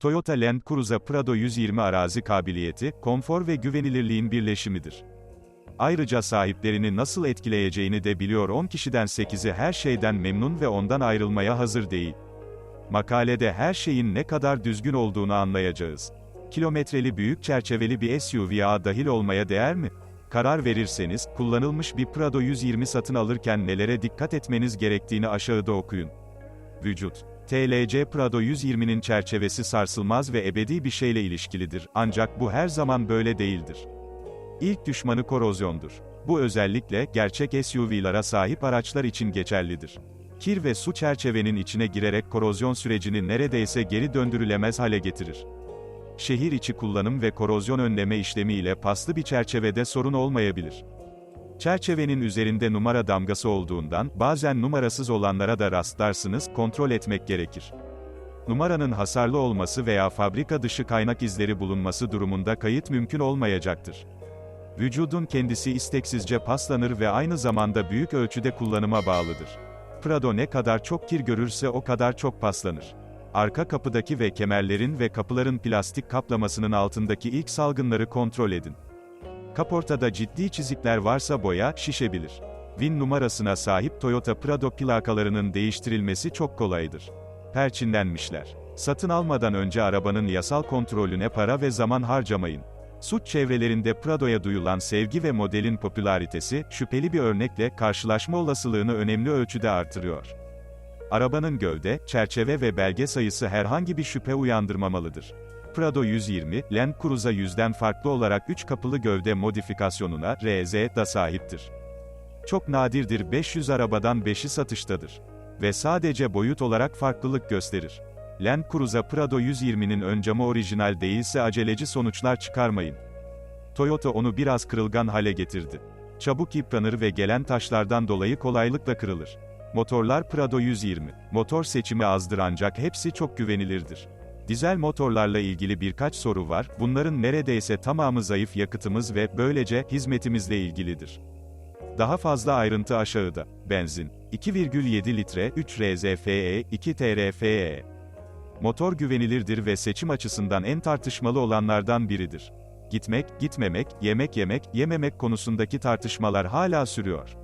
Toyota Land Cruiser Prado 120 arazi kabiliyeti, konfor ve güvenilirliğin birleşimidir. Ayrıca sahiplerini nasıl etkileyeceğini de biliyor 10 kişiden 8'i her şeyden memnun ve ondan ayrılmaya hazır değil. Makalede her şeyin ne kadar düzgün olduğunu anlayacağız. Kilometreli büyük çerçeveli bir SUV'a dahil olmaya değer mi? Karar verirseniz, kullanılmış bir Prado 120 satın alırken nelere dikkat etmeniz gerektiğini aşağıda okuyun. Vücut TLC Prado 120'nin çerçevesi sarsılmaz ve ebedi bir şeyle ilişkilidir, ancak bu her zaman böyle değildir. İlk düşmanı korozyondur. Bu özellikle, gerçek SUV'lara sahip araçlar için geçerlidir. Kir ve su çerçevenin içine girerek korozyon sürecini neredeyse geri döndürülemez hale getirir. Şehir içi kullanım ve korozyon önleme işlemi ile paslı bir çerçevede sorun olmayabilir. Çerçevenin üzerinde numara damgası olduğundan, bazen numarasız olanlara da rastlarsınız, kontrol etmek gerekir. Numaranın hasarlı olması veya fabrika dışı kaynak izleri bulunması durumunda kayıt mümkün olmayacaktır. Vücudun kendisi isteksizce paslanır ve aynı zamanda büyük ölçüde kullanıma bağlıdır. Prado ne kadar çok kir görürse o kadar çok paslanır. Arka kapıdaki ve kemerlerin ve kapıların plastik kaplamasının altındaki ilk salgınları kontrol edin. Kaportada ciddi çizikler varsa boya, şişebilir. VIN numarasına sahip Toyota Prado plakalarının değiştirilmesi çok kolaydır. Perçinlenmişler. Satın almadan önce arabanın yasal kontrolüne para ve zaman harcamayın. Suç çevrelerinde Prado'ya duyulan sevgi ve modelin popülaritesi, şüpheli bir örnekle karşılaşma olasılığını önemli ölçüde artırıyor. Arabanın gövde, çerçeve ve belge sayısı herhangi bir şüphe uyandırmamalıdır. Prado 120, Land Cruiser 100'den farklı olarak 3 kapılı gövde modifikasyonuna, RZ, da sahiptir. Çok nadirdir 500 arabadan 5'i satıştadır. Ve sadece boyut olarak farklılık gösterir. Land Cruiser Prado 120'nin ön camı orijinal değilse aceleci sonuçlar çıkarmayın. Toyota onu biraz kırılgan hale getirdi. Çabuk yıpranır ve gelen taşlardan dolayı kolaylıkla kırılır. Motorlar Prado 120. Motor seçimi azdır ancak hepsi çok güvenilirdir. Dizel motorlarla ilgili birkaç soru var, bunların neredeyse tamamı zayıf yakıtımız ve, böylece, hizmetimizle ilgilidir. Daha fazla ayrıntı aşağıda. Benzin. 2,7 litre, 3 RZFE, 2 TRFE. Motor güvenilirdir ve seçim açısından en tartışmalı olanlardan biridir. Gitmek, gitmemek, yemek yemek, yememek konusundaki tartışmalar hala sürüyor.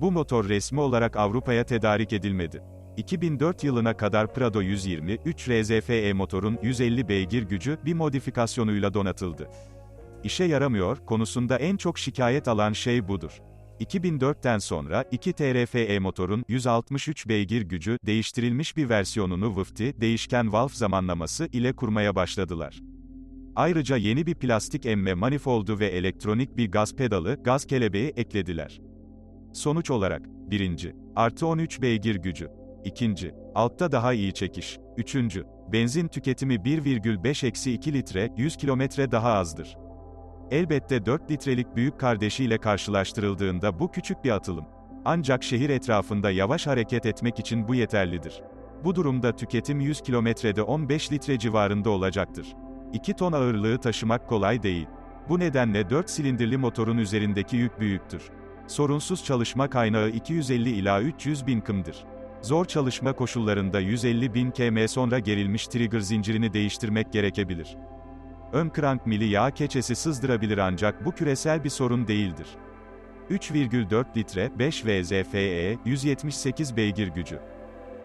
Bu motor resmi olarak Avrupa'ya tedarik edilmedi. 2004 yılına kadar Prado 120, 3 RZFE motorun 150 beygir gücü bir modifikasyonuyla donatıldı. İşe yaramıyor konusunda en çok şikayet alan şey budur. 2004'ten sonra 2 TRFE motorun 163 beygir gücü değiştirilmiş bir versiyonunu VFT değişken valve zamanlaması ile kurmaya başladılar. Ayrıca yeni bir plastik emme manifoldu ve elektronik bir gaz pedalı, gaz kelebeği eklediler. Sonuç olarak, 1. Artı 13 beygir gücü. 2. Altta daha iyi çekiş. 3. Benzin tüketimi 1,5-2 litre, 100 kilometre daha azdır. Elbette 4 litrelik büyük kardeşiyle karşılaştırıldığında bu küçük bir atılım. Ancak şehir etrafında yavaş hareket etmek için bu yeterlidir. Bu durumda tüketim 100 kilometrede 15 litre civarında olacaktır. 2 ton ağırlığı taşımak kolay değil. Bu nedenle 4 silindirli motorun üzerindeki yük büyüktür. Sorunsuz çalışma kaynağı 250 ila 300 bin kımdır. Zor çalışma koşullarında 150 bin km sonra gerilmiş trigger zincirini değiştirmek gerekebilir. Ön krank mili yağ keçesi sızdırabilir ancak bu küresel bir sorun değildir. 3,4 litre, 5 VZFE, 178 beygir gücü.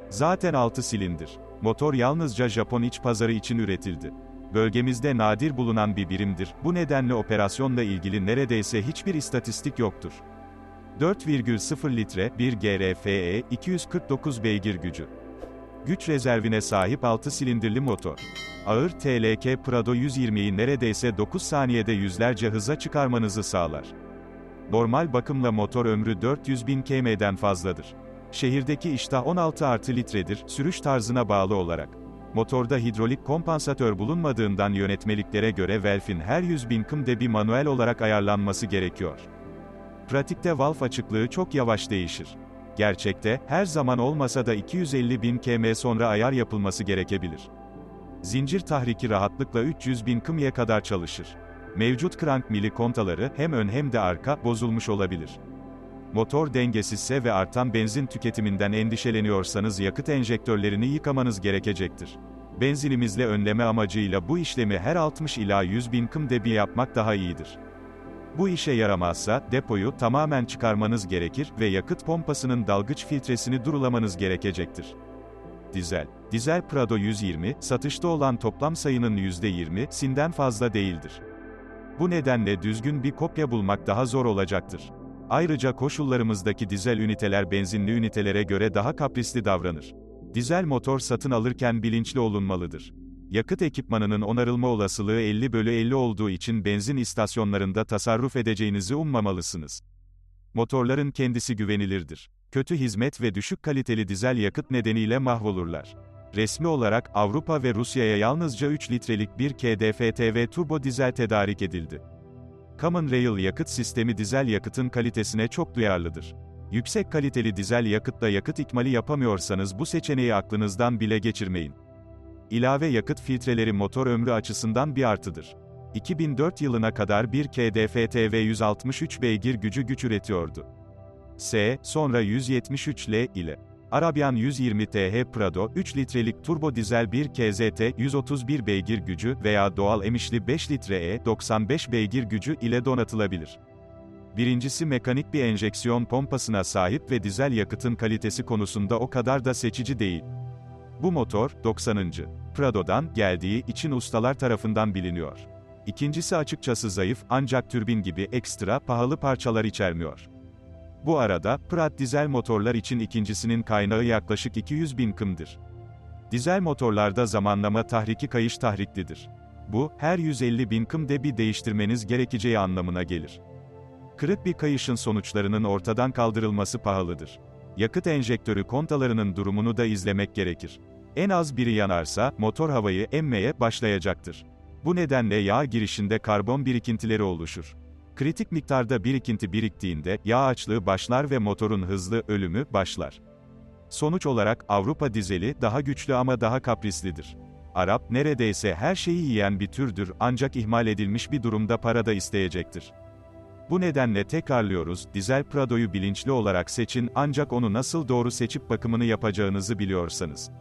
Zaten 6 silindir. Motor yalnızca Japon iç pazarı için üretildi. Bölgemizde nadir bulunan bir birimdir, bu nedenle operasyonla ilgili neredeyse hiçbir istatistik yoktur. 4,0 litre, 1 GRFE, 249 beygir gücü. Güç rezervine sahip 6 silindirli motor. Ağır TLK Prado 120'yi neredeyse 9 saniyede yüzlerce hıza çıkarmanızı sağlar. Normal bakımla motor ömrü 400 bin km'den fazladır. Şehirdeki iştah 16 artı litredir, sürüş tarzına bağlı olarak. Motorda hidrolik kompansatör bulunmadığından yönetmeliklere göre valve'in her 100 bin km'de bir manuel olarak ayarlanması gerekiyor. Pratikte valve açıklığı çok yavaş değişir. Gerçekte, her zaman olmasa da 250 bin km sonra ayar yapılması gerekebilir. Zincir tahriki rahatlıkla 300 bin km'ye kadar çalışır. Mevcut krank mili kontaları, hem ön hem de arka, bozulmuş olabilir. Motor dengesizse ve artan benzin tüketiminden endişeleniyorsanız yakıt enjektörlerini yıkamanız gerekecektir. Benzinimizle önleme amacıyla bu işlemi her 60 ila 100 bin km debi yapmak daha iyidir. Bu işe yaramazsa, depoyu tamamen çıkarmanız gerekir ve yakıt pompasının dalgıç filtresini durulamanız gerekecektir. Dizel. Dizel Prado 120, satışta olan toplam sayının %20'sinden fazla değildir. Bu nedenle düzgün bir kopya bulmak daha zor olacaktır. Ayrıca koşullarımızdaki dizel üniteler benzinli ünitelere göre daha kaprisli davranır. Dizel motor satın alırken bilinçli olunmalıdır. Yakıt ekipmanının onarılma olasılığı 50 bölü 50 olduğu için benzin istasyonlarında tasarruf edeceğinizi ummamalısınız. Motorların kendisi güvenilirdir. Kötü hizmet ve düşük kaliteli dizel yakıt nedeniyle mahvolurlar. Resmi olarak Avrupa ve Rusya'ya yalnızca 3 litrelik bir KDFTV turbo dizel tedarik edildi. Common Rail yakıt sistemi dizel yakıtın kalitesine çok duyarlıdır. Yüksek kaliteli dizel yakıtla yakıt ikmali yapamıyorsanız bu seçeneği aklınızdan bile geçirmeyin. İlave yakıt filtreleri motor ömrü açısından bir artıdır. 2004 yılına kadar bir KDFTV 163 beygir gücü güç üretiyordu. S, sonra 173L ile Arabian 120 TH Prado, 3 litrelik turbo dizel 1 KZT, 131 beygir gücü veya doğal emişli 5 litre E, 95 beygir gücü ile donatılabilir. Birincisi mekanik bir enjeksiyon pompasına sahip ve dizel yakıtın kalitesi konusunda o kadar da seçici değil. Bu motor, 90. Prado'dan geldiği için ustalar tarafından biliniyor. İkincisi açıkçası zayıf, ancak türbin gibi ekstra pahalı parçalar içermiyor. Bu arada, Prat dizel motorlar için ikincisinin kaynağı yaklaşık 200 bin kımdır. Dizel motorlarda zamanlama tahriki kayış tahriklidir. Bu, her 150 bin kımde bir değiştirmeniz gerekeceği anlamına gelir. Kırık bir kayışın sonuçlarının ortadan kaldırılması pahalıdır. Yakıt enjektörü kontalarının durumunu da izlemek gerekir. En az biri yanarsa, motor havayı emmeye başlayacaktır. Bu nedenle yağ girişinde karbon birikintileri oluşur. Kritik miktarda birikinti biriktiğinde, yağ açlığı başlar ve motorun hızlı ölümü başlar. Sonuç olarak, Avrupa dizeli, daha güçlü ama daha kaprislidir. Arap, neredeyse her şeyi yiyen bir türdür ancak ihmal edilmiş bir durumda para da isteyecektir. Bu nedenle tekrarlıyoruz, dizel Prado'yu bilinçli olarak seçin ancak onu nasıl doğru seçip bakımını yapacağınızı biliyorsanız.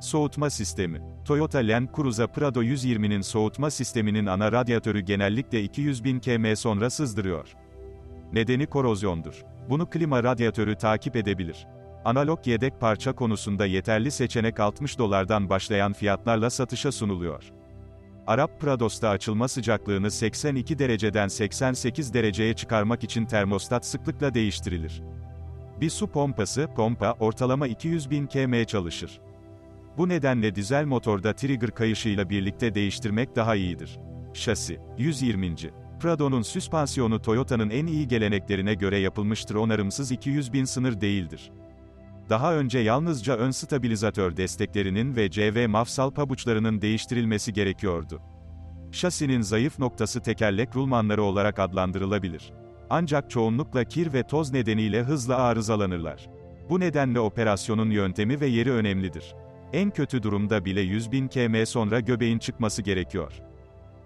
Soğutma sistemi. Toyota Land Cruiser Prado 120'nin soğutma sisteminin ana radyatörü genellikle 200.000 km sonra sızdırıyor. Nedeni korozyondur. Bunu klima radyatörü takip edebilir. Analog yedek parça konusunda yeterli seçenek 60 dolardan başlayan fiyatlarla satışa sunuluyor. Arap Prados'ta açılma sıcaklığını 82 dereceden 88 dereceye çıkarmak için termostat sıklıkla değiştirilir. Bir su pompası, pompa, ortalama 200 bin km çalışır. Bu nedenle dizel motorda trigger kayışıyla birlikte değiştirmek daha iyidir. Şasi 120. Prado'nun süspansiyonu Toyota'nın en iyi geleneklerine göre yapılmıştır onarımsız 200 bin sınır değildir. Daha önce yalnızca ön stabilizatör desteklerinin ve CV mafsal pabuçlarının değiştirilmesi gerekiyordu. Şasinin zayıf noktası tekerlek rulmanları olarak adlandırılabilir. Ancak çoğunlukla kir ve toz nedeniyle hızla arızalanırlar. Bu nedenle operasyonun yöntemi ve yeri önemlidir. En kötü durumda bile 100 bin km sonra göbeğin çıkması gerekiyor.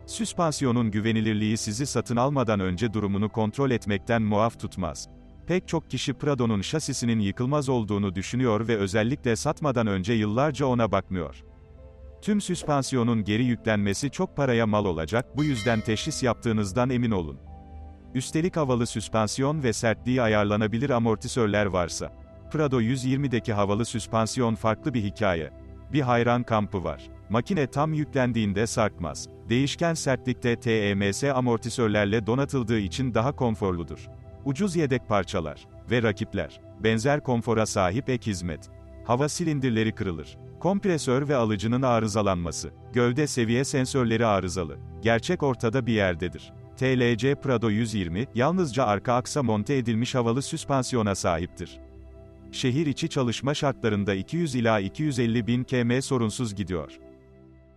Süspansiyonun güvenilirliği sizi satın almadan önce durumunu kontrol etmekten muaf tutmaz. Pek çok kişi Prado'nun şasisinin yıkılmaz olduğunu düşünüyor ve özellikle satmadan önce yıllarca ona bakmıyor. Tüm süspansiyonun geri yüklenmesi çok paraya mal olacak, bu yüzden teşhis yaptığınızdan emin olun. Üstelik havalı süspansiyon ve sertliği ayarlanabilir amortisörler varsa. Prado 120'deki havalı süspansiyon farklı bir hikaye. Bir hayran kampı var. Makine tam yüklendiğinde sarkmaz. Değişken sertlikte TEMS amortisörlerle donatıldığı için daha konforludur. Ucuz yedek parçalar ve rakipler. Benzer konfora sahip ek hizmet. Hava silindirleri kırılır. Kompresör ve alıcının arızalanması. Gövde seviye sensörleri arızalı. Gerçek ortada bir yerdedir. TLC Prado 120, yalnızca arka aksa monte edilmiş havalı süspansiyona sahiptir. Şehir içi çalışma şartlarında 200 ila 250 bin km sorunsuz gidiyor.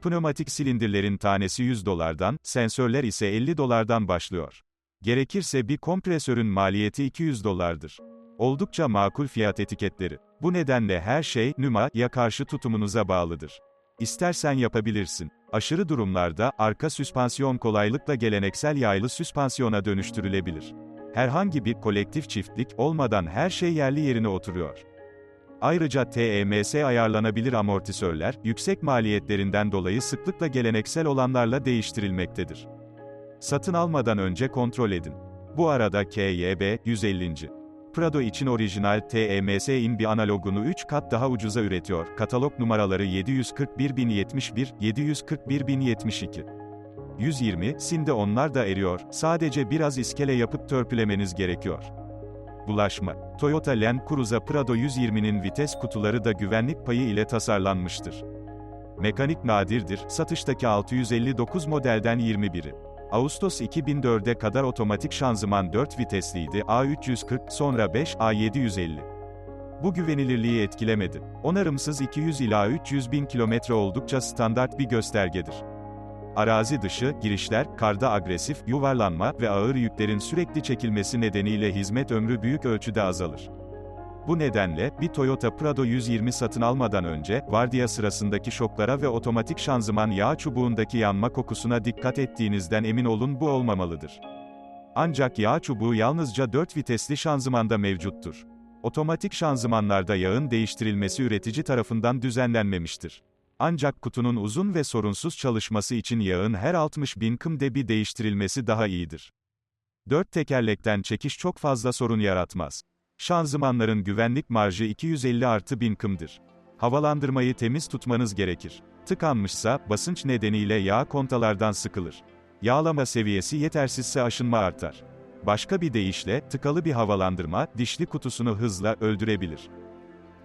Pneumatik silindirlerin tanesi 100 dolardan, sensörler ise 50 dolardan başlıyor. Gerekirse bir kompresörün maliyeti 200 dolardır. Oldukça makul fiyat etiketleri. Bu nedenle her şey, NÜMA'ya karşı tutumunuza bağlıdır. İstersen yapabilirsin. Aşırı durumlarda, arka süspansiyon kolaylıkla geleneksel yaylı süspansiyona dönüştürülebilir. Herhangi bir kolektif çiftlik olmadan her şey yerli yerine oturuyor. Ayrıca TEMS ayarlanabilir amortisörler, yüksek maliyetlerinden dolayı sıklıkla geleneksel olanlarla değiştirilmektedir. Satın almadan önce kontrol edin. Bu arada KYB 150. Prado için orijinal TEMS'in bir analogunu 3 kat daha ucuza üretiyor. Katalog numaraları 741.071, 741.072. 120, Sinde onlar da eriyor, sadece biraz iskele yapıp törpülemeniz gerekiyor. Bulaşma. Toyota Land Cruiser Prado 120'nin vites kutuları da güvenlik payı ile tasarlanmıştır. Mekanik nadirdir, satıştaki 659 modelden 21'i. Ağustos 2004'e kadar otomatik şanzıman 4 vitesliydi, A340, sonra 5, A750. Bu güvenilirliği etkilemedi. Onarımsız 200 ila 300 bin kilometre oldukça standart bir göstergedir. Arazi dışı, girişler, karda agresif, yuvarlanma ve ağır yüklerin sürekli çekilmesi nedeniyle hizmet ömrü büyük ölçüde azalır. Bu nedenle, bir Toyota Prado 120 satın almadan önce, vardiya sırasındaki şoklara ve otomatik şanzıman yağ çubuğundaki yanma kokusuna dikkat ettiğinizden emin olun bu olmamalıdır. Ancak yağ çubuğu yalnızca 4 vitesli şanzımanda mevcuttur. Otomatik şanzımanlarda yağın değiştirilmesi üretici tarafından düzenlenmemiştir. Ancak kutunun uzun ve sorunsuz çalışması için yağın her 60 bin kımde bir değiştirilmesi daha iyidir. Dört tekerlekten çekiş çok fazla sorun yaratmaz. Şanzımanların güvenlik marjı 250 artı 1000 kımdır. Havalandırmayı temiz tutmanız gerekir. Tıkanmışsa, basınç nedeniyle yağ kontalardan sıkılır. Yağlama seviyesi yetersizse aşınma artar. Başka bir deyişle, tıkalı bir havalandırma, dişli kutusunu hızla öldürebilir.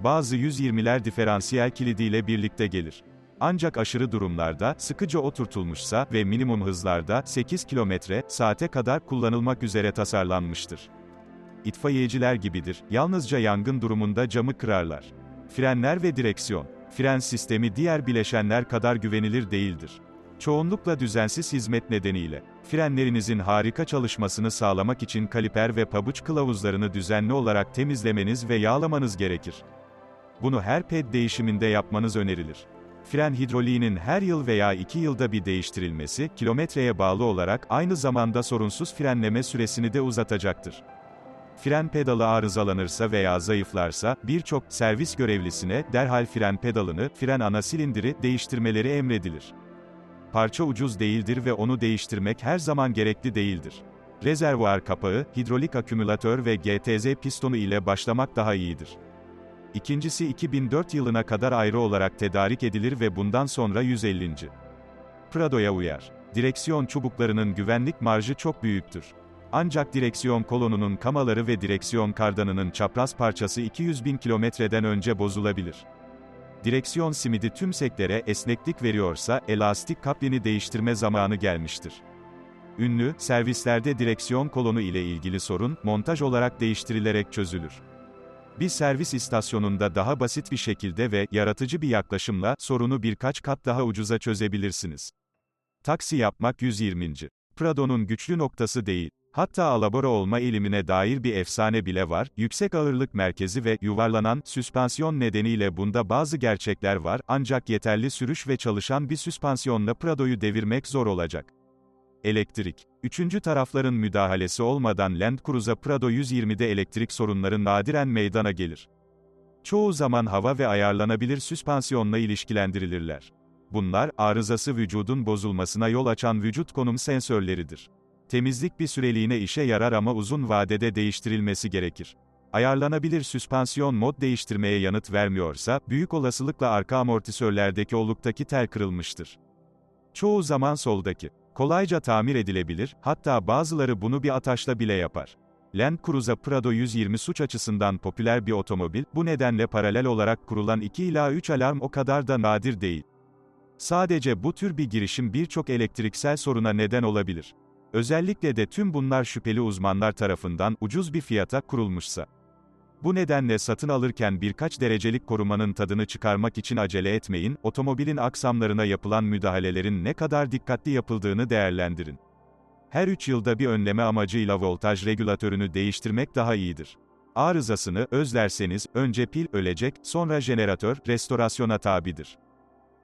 Bazı 120'ler diferansiyel kilidiyle birlikte gelir. Ancak aşırı durumlarda, sıkıca oturtulmuşsa ve minimum hızlarda 8 km saate kadar kullanılmak üzere tasarlanmıştır. İtfaiyeciler gibidir, yalnızca yangın durumunda camı kırarlar. Frenler ve direksiyon. Fren sistemi diğer bileşenler kadar güvenilir değildir. Çoğunlukla düzensiz hizmet nedeniyle. Frenlerinizin harika çalışmasını sağlamak için kaliper ve pabuç kılavuzlarını düzenli olarak temizlemeniz ve yağlamanız gerekir. Bunu her ped değişiminde yapmanız önerilir. Fren hidroliğinin her yıl veya iki yılda bir değiştirilmesi, kilometreye bağlı olarak aynı zamanda sorunsuz frenleme süresini de uzatacaktır. Fren pedalı arızalanırsa veya zayıflarsa, birçok servis görevlisine derhal fren pedalını, fren ana silindiri değiştirmeleri emredilir. Parça ucuz değildir ve onu değiştirmek her zaman gerekli değildir. Rezervuar kapağı, hidrolik akümülatör ve GTZ pistonu ile başlamak daha iyidir. İkincisi 2004 yılına kadar ayrı olarak tedarik edilir ve bundan sonra 150. Prado'ya uyar. Direksiyon çubuklarının güvenlik marjı çok büyüktür. Ancak direksiyon kolonunun kamaları ve direksiyon kardanının çapraz parçası 200 bin kilometreden önce bozulabilir. Direksiyon simidi tüm seklere esneklik veriyorsa, elastik kaplini değiştirme zamanı gelmiştir. Ünlü, servislerde direksiyon kolonu ile ilgili sorun, montaj olarak değiştirilerek çözülür. Bir servis istasyonunda daha basit bir şekilde ve yaratıcı bir yaklaşımla sorunu birkaç kat daha ucuza çözebilirsiniz. Taksi yapmak 120. Prado'nun güçlü noktası değil. Hatta alabora olma eğilimine dair bir efsane bile var, yüksek ağırlık merkezi ve yuvarlanan süspansiyon nedeniyle bunda bazı gerçekler var, ancak yeterli sürüş ve çalışan bir süspansiyonla Prado'yu devirmek zor olacak. Elektrik. Üçüncü tarafların müdahalesi olmadan Land Cruiser Prado 120'de elektrik sorunları nadiren meydana gelir. Çoğu zaman hava ve ayarlanabilir süspansiyonla ilişkilendirilirler. Bunlar, arızası vücudun bozulmasına yol açan vücut konum sensörleridir. Temizlik bir süreliğine işe yarar ama uzun vadede değiştirilmesi gerekir. Ayarlanabilir süspansiyon mod değiştirmeye yanıt vermiyorsa, büyük olasılıkla arka amortisörlerdeki oluktaki tel kırılmıştır. Çoğu zaman soldaki. Kolayca tamir edilebilir, hatta bazıları bunu bir ataşla bile yapar. Land Cruiser Prado 120 suç açısından popüler bir otomobil, bu nedenle paralel olarak kurulan 2 ila 3 alarm o kadar da nadir değil. Sadece bu tür bir girişim birçok elektriksel soruna neden olabilir. Özellikle de tüm bunlar şüpheli uzmanlar tarafından ucuz bir fiyata kurulmuşsa. Bu nedenle satın alırken birkaç derecelik korumanın tadını çıkarmak için acele etmeyin, otomobilin aksamlarına yapılan müdahalelerin ne kadar dikkatli yapıldığını değerlendirin. Her 3 yılda bir önleme amacıyla voltaj regülatörünü değiştirmek daha iyidir. Arızasını özlerseniz, önce pil ölecek, sonra jeneratör, restorasyona tabidir.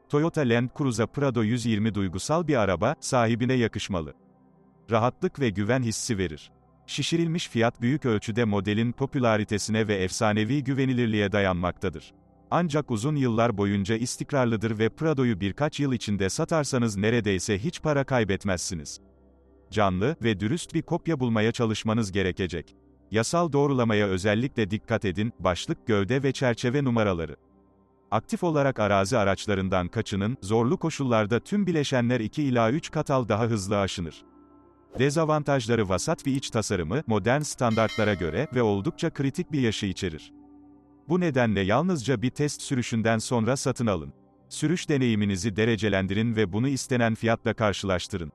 Toyota Land Cruiser Prado 120 duygusal bir araba, sahibine yakışmalı. Rahatlık ve güven hissi verir. Şişirilmiş fiyat büyük ölçüde modelin popülaritesine ve efsanevi güvenilirliğe dayanmaktadır. Ancak uzun yıllar boyunca istikrarlıdır ve Prado'yu birkaç yıl içinde satarsanız neredeyse hiç para kaybetmezsiniz. Canlı ve dürüst bir kopya bulmaya çalışmanız gerekecek. Yasal doğrulamaya özellikle dikkat edin, başlık, gövde ve çerçeve numaraları. Aktif olarak arazi araçlarından kaçının, zorlu koşullarda tüm bileşenler 2 ila 3 katal daha hızlı aşınır. Dezavantajları vasat bir iç tasarımı, modern standartlara göre ve oldukça kritik bir yaşı içerir. Bu nedenle yalnızca bir test sürüşünden sonra satın alın. Sürüş deneyiminizi derecelendirin ve bunu istenen fiyatla karşılaştırın.